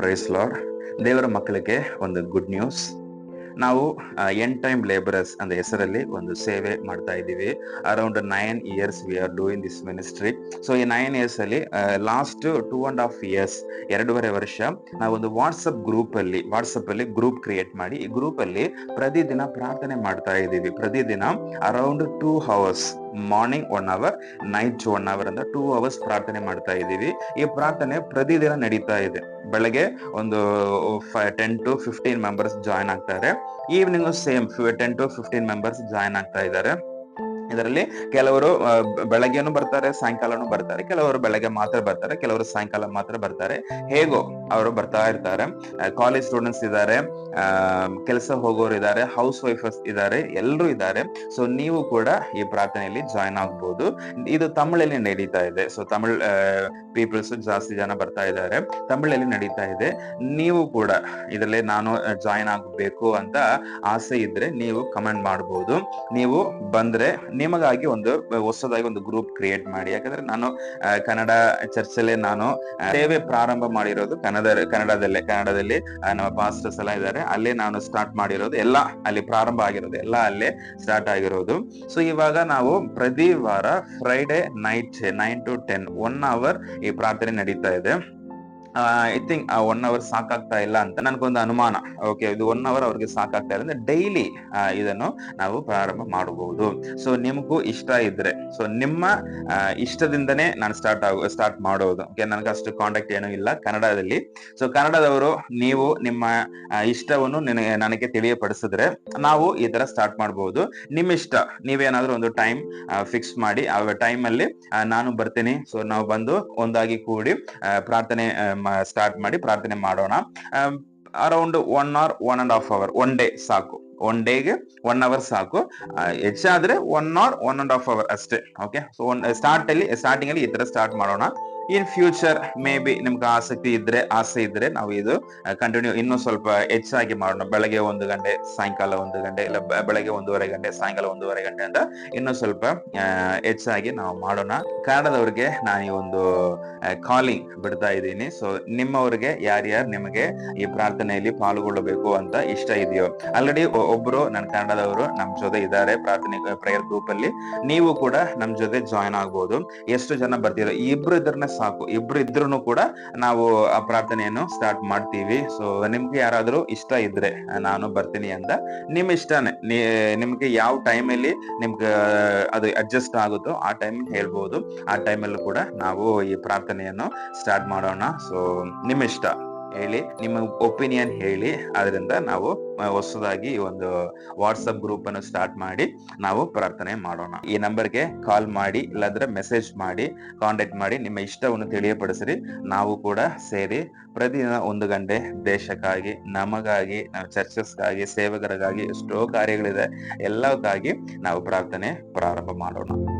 Price ಲಾರ್ ದೇವರ ಮಕ್ಕಳಿಗೆ ಒಂದು ಗುಡ್ ನ್ಯೂಸ್ ನಾವು ಎನ್ ಟೈಮ್ ಲೇಬರರ್ಸ್ ಅಂತ ಹೆಸರಲ್ಲಿ ಒಂದು ಸೇವೆ ಮಾಡ್ತಾ ಇದ್ದೀವಿ. Around nine years we are doing this ministry so ಈ ನೈನ್ ಇಯರ್ಸ್ ಅಲ್ಲಿ last two and half years ಎರಡೂವರೆ ವರ್ಷ, ನಾವು ಒಂದು ವಾಟ್ಸಪ್ ಗ್ರೂಪ್ ಅಲ್ಲಿ ವಾಟ್ಸಪ್ ಅಲ್ಲಿ ಗ್ರೂಪ್ ಕ್ರಿಯೇಟ್ ಮಾಡಿ, ಈ ಗ್ರೂಪ್ ಅಲ್ಲಿ ಪ್ರತಿದಿನ ಪ್ರಾರ್ಥನೆ ಮಾಡ್ತಾ ಇದ್ದೀವಿ. ಪ್ರತಿದಿನ around two hours morning one hour night one hour ಅಂತ ಟೂ ಅವರ್ಸ್ ಪ್ರಾರ್ಥನೆ ಮಾಡ್ತಾ ಇದ್ದೀವಿ. ಈ ಪ್ರಾರ್ಥನೆ ಪ್ರತಿದಿನ ನಡೀತಾ ಇದೆ. ಬೆಳಗ್ಗೆ ಒಂದು ten to fifteen members join ಆಗ್ತಾರೆ. Evening same ten to fifteen members join ಆಗ್ತಾ ಇದ್ದಾರೆ. ಇದರಲ್ಲಿ ಕೆಲವರು ಬೆಳಗ್ಗೆನು ಬರ್ತಾರೆ, ಸಾಯಂಕಾಲನು ಬರ್ತಾರೆ. ಕೆಲವರು ಬೆಳಗ್ಗೆ ಮಾತ್ರ ಬರ್ತಾರೆ, ಕೆಲವರು ಸಾಯಂಕಾಲ ಮಾತ್ರ ಬರ್ತಾರೆ. ಹೇಗೋ ಅವರು ಬರ್ತಾ ಇರ್ತಾರೆ. ಕಾಲೇಜ್ ಸ್ಟೂಡೆಂಟ್ಸ್ ಇದ್ದಾರೆ ಕೆಲಸ ಹೋಗೋರು ಇದ್ದಾರೆ ಹೌಸ್ ವೈಫರ್ಸ್ ಇದ್ದಾರೆ ಎಲ್ಲರೂ ಇದ್ದಾರೆ. ಸೊ ನೀವು ಕೂಡ ಈ ಪ್ರಾರ್ಥನೆಯಲ್ಲಿ ಜಾಯ್ನ್ ಆಗ್ಬೋದು. ಇದು ತಮಿಳಲ್ಲಿ ನಡೀತಾ ಇದೆ. ಸೊ ತಮಿಳ್ ಪೀಪಲ್ಸ್ ಜಾಸ್ತಿ ಜನ ಬರ್ತಾ ಇದ್ದಾರೆ. ತಮಿಳಲ್ಲಿ ನಡೀತಾ ಇದೆ. ನೀವು ಕೂಡ ಇದರಲ್ಲಿ ನಾನು ಜಾಯ್ನ್ ಆಗಬೇಕು ಅಂತ ಆಸೆ ಇದ್ರೆ ನೀವು ಕಮೆಂಟ್ ಮಾಡಬಹುದು ನೀವು ಬಂದ್ರೆ ನಿಮಗಾಗಿ ಒಂದು ಹೊಸದಾಗಿ ಒಂದು ಗ್ರೂಪ್ ಕ್ರಿಯೇಟ್ ಮಾಡಿ. ಯಾಕಂದ್ರೆ ನಾನು ಕನ್ನಡ ಕನ್ನಡ ಚರ್ಚಲ್ಲೇ ನಾನು ಸೇವೆ ಪ್ರಾರಂಭ ಮಾಡಿರೋದು ಕನ್ನಡ, ಕನ್ನಡದಲ್ಲೇ, ಕನ್ನಡದಲ್ಲಿ ನಮ್ಮ ಪಾಸ್ಟರ್ಸ್ ಎಲ್ಲ ಇದ್ದಾರೆ. ಅಲ್ಲೇ ನಾನು ಸ್ಟಾರ್ಟ್ ಮಾಡಿರೋದು, ಎಲ್ಲ ಅಲ್ಲಿ ಪ್ರಾರಂಭ ಆಗಿರೋದು, ಎಲ್ಲ ಅಲ್ಲೇ ಸ್ಟಾರ್ಟ್ ಆಗಿರೋದು. ಸೊ ಇವಾಗ ನಾವು ಪ್ರತಿ ವಾರ Friday night nine to ten one hour ಈ ಪ್ರಾರ್ಥನೆ ನಡೀತಾ ಇದೆ. ಐ ಥಿಂಕ್ ಆ ಒನ್ ಅವರ್ ಸಾಕಾಗ್ತಾ ಇಲ್ಲ ಅಂತ ನನ್ಗೊಂದು ಅನುಮಾನ. ಓಕೆ ಇದು ಒನ್ ಅವರ್ ಅವ್ರಿಗೆ ಸಾಕಾಗ್ತಾ ಇಲ್ಲ ಅಂದ್ರೆ ಡೈಲಿ ಇದನ್ನು ನಾವು ಪ್ರಾರಂಭ ಮಾಡಬಹುದು. ಸೊ ನಿಮಗೂ ಇಷ್ಟ ಇದ್ರೆ ಸೊ ನಿಮ್ಮ ಇಷ್ಟದಿಂದನೇ ನಾನು ಸ್ಟಾರ್ಟ್ ಆಗ ಸ್ಟಾರ್ಟ್ ಮಾಡೋದು. ಓಕೆ ನನಗೆ ಅಷ್ಟು ಕಾಂಟ್ಯಾಕ್ಟ್ ಏನೂ ಇಲ್ಲ ಕನ್ನಡದಲ್ಲಿ. ಸೊ ಕನ್ನಡದವರು, ನೀವು ನಿಮ್ಮ ಇಷ್ಟವನ್ನು ನನಗೆ ನನಗೆ ತಿಳಿಯಪಡಿಸಿದ್ರೆ ನಾವು ಈ ತರ ಸ್ಟಾರ್ಟ್ ಮಾಡಬಹುದು ನಿಮ್ಮ ಇಷ್ಟ, ನೀವೇನಾದ್ರೂ ಒಂದು ಟೈಮ್ ಫಿಕ್ಸ್ ಮಾಡಿ, ಆ ಟೈಮ್ ಅಲ್ಲಿ ನಾನು ಬರ್ತೀನಿ. ಸೊ ನಾವು ಬಂದು ಒಂದಾಗಿ ಕೂಡಿ ಪ್ರಾರ್ಥನೆ ಸ್ಟಾರ್ಟ್ ಮಾಡಿ ಪ್ರಾರ್ಥನೆ ಮಾಡೋಣ. Around one hour one and half hour one day ಸಾಕು. ಒನ್ ಡೇಗೆ ಒನ್ ಅವರ್ ಸಾಕು. ಹೆಚ್ಚಾದ್ರೆ one hour one and half hour ಅಷ್ಟೇ ಓಕೆ ಸೊ ಒನ್ ಸ್ಟಾರ್ಟ್ ಅಲ್ಲಿ ಸ್ಟಾರ್ಟಿಂಗ್ ಅಲ್ಲಿ ಈ ತರ ಸ್ಟಾರ್ಟ್ ಮಾಡೋಣ. ಇನ್ ಫ್ಯೂಚರ್ ಮೇ ಬಿ ನಿಮ್ಗೆ ಆಸಕ್ತಿ ಇದ್ರೆ, ಆಸೆ ಇದ್ರೆ ನಾವು ಇದು ಕಂಟಿನ್ಯೂ ಇನ್ನೂ ಸ್ವಲ್ಪ ಹೆಚ್ಚಾಗಿ ಮಾಡೋಣ. ಬೆಳಗ್ಗೆ ಒಂದು ಗಂಟೆ, ಸಾಯಂಕಾಲ ಒಂದು ಗಂಟೆ, ಇಲ್ಲ ಬೆಳಗ್ಗೆ ಒಂದೂವರೆ ಗಂಟೆ, ಸಾಯಂಕಾಲ ಒಂದೂವರೆ ಗಂಟೆ ಅಂತ ಇನ್ನೂ ಸ್ವಲ್ಪ ಹೆಚ್ಚಾಗಿ ನಾವು ಮಾಡೋಣ. ಕನ್ನಡದವ್ರಿಗೆ ನಾನು ಈ ಒಂದು ಕಾಲಿಂಗ್ ಬಿಡ್ತಾ ಇದ್ದೀನಿ. ಸೊ ನಿಮ್ಮವ್ರಿಗೆ, ಯಾರ್ಯಾರು ನಿಮಗೆ ಈ ಪ್ರಾರ್ಥನೆಯಲ್ಲಿ ಪಾಲ್ಗೊಳ್ಳಬೇಕು ಅಂತ ಇಷ್ಟ ಇದೆಯೋ. ಆಲ್ರೆಡಿ ಒಬ್ರು ನನ್ನ ಕನ್ನಡದವರು ನಮ್ಮ ಜೊತೆ ಇದ್ದಾರೆ ಪ್ರಾರ್ಥನೆ ಪ್ರೇಯರ್ ಗ್ರೂಪ್ ಅಲ್ಲಿ. ನೀವು ಕೂಡ ನಮ್ ಜೊತೆ ಜಾಯ್ನ್ ಆಗ್ಬೋದು. ಎಷ್ಟು ಜನ ಬರ್ತೀರೋ, ಇಬ್ರು ಇದ್ರನ್ನ ಸಾಕು. ಇಬ್ರು ಇದ್ರು ಕೂಡ ನಾವು ಆ ಪ್ರಾರ್ಥನೆಯನ್ನು ಸ್ಟಾರ್ಟ್ ಮಾಡ್ತೀವಿ. ಸೊ ನಿಮ್ಗೆ ಯಾರಾದ್ರೂ ಇಷ್ಟ ಇದ್ರೆ ನಾನು ಬರ್ತೀನಿ ಅಂತ. ನಿಮ್ ಇಷ್ಟನೇ. ನಿಮ್ಗೆ ಯಾವ ಟೈಮಲ್ಲಿ ನಿಮ್ಗೆ ಅದು ಅಡ್ಜಸ್ಟ್ ಆಗುತ್ತೋ ಆ ಟೈಮ್ ಹೇಳ್ಬೋದು. ಆ ಟೈಮಲ್ಲೂ ಕೂಡ ನಾವು ಈ ಪ್ರಾರ್ಥನೆಯನ್ನು ಸ್ಟಾರ್ಟ್ ಮಾಡೋಣ. ಸೊ ನಿಮ್ಮ ಇಷ್ಟ. ಹೇಳಿ, ನಿಮ್ಮ ಒಪಿನಿಯನ್ ಹೇಳಿ. ಅದರಿಂದ ನಾವು ಹೊಸದಾಗಿ ಒಂದು ವಾಟ್ಸಪ್ ಗ್ರೂಪ್ ಅನ್ನು ಸ್ಟಾರ್ಟ್ ಮಾಡಿ ನಾವು ಪ್ರಾರ್ಥನೆ ಮಾಡೋಣ. ಈ ನಂಬರ್ಗೆ ಕಾಲ್ ಮಾಡಿ, ಇಲ್ಲಾಂದ್ರೆ ಮೆಸೇಜ್ ಮಾಡಿ ಕಾಂಟ್ಯಾಕ್ಟ್ ಮಾಡಿ, ನಿಮ್ಮ ಇಷ್ಟವನ್ನು ತಿಳಿಯಪಡಿಸಿರಿ. ನಾವು ಕೂಡ ಸೇರಿ ಪ್ರತಿದಿನ ಒಂದು ಗಂಟೆ ದೇಶಕ್ಕಾಗಿ, ನಮಗಾಗಿ ನಾವು ಚರ್ಚಸ್ಗಾಗಿ ಸೇವಕರಿಗಾಗಿ ಎಷ್ಟೋ ಕಾರ್ಯಗಳಿದೆ. ಎಲ್ಲಕ್ಕಾಗಿ ನಾವು ಪ್ರಾರ್ಥನೆ ಪ್ರಾರಂಭ ಮಾಡೋಣ.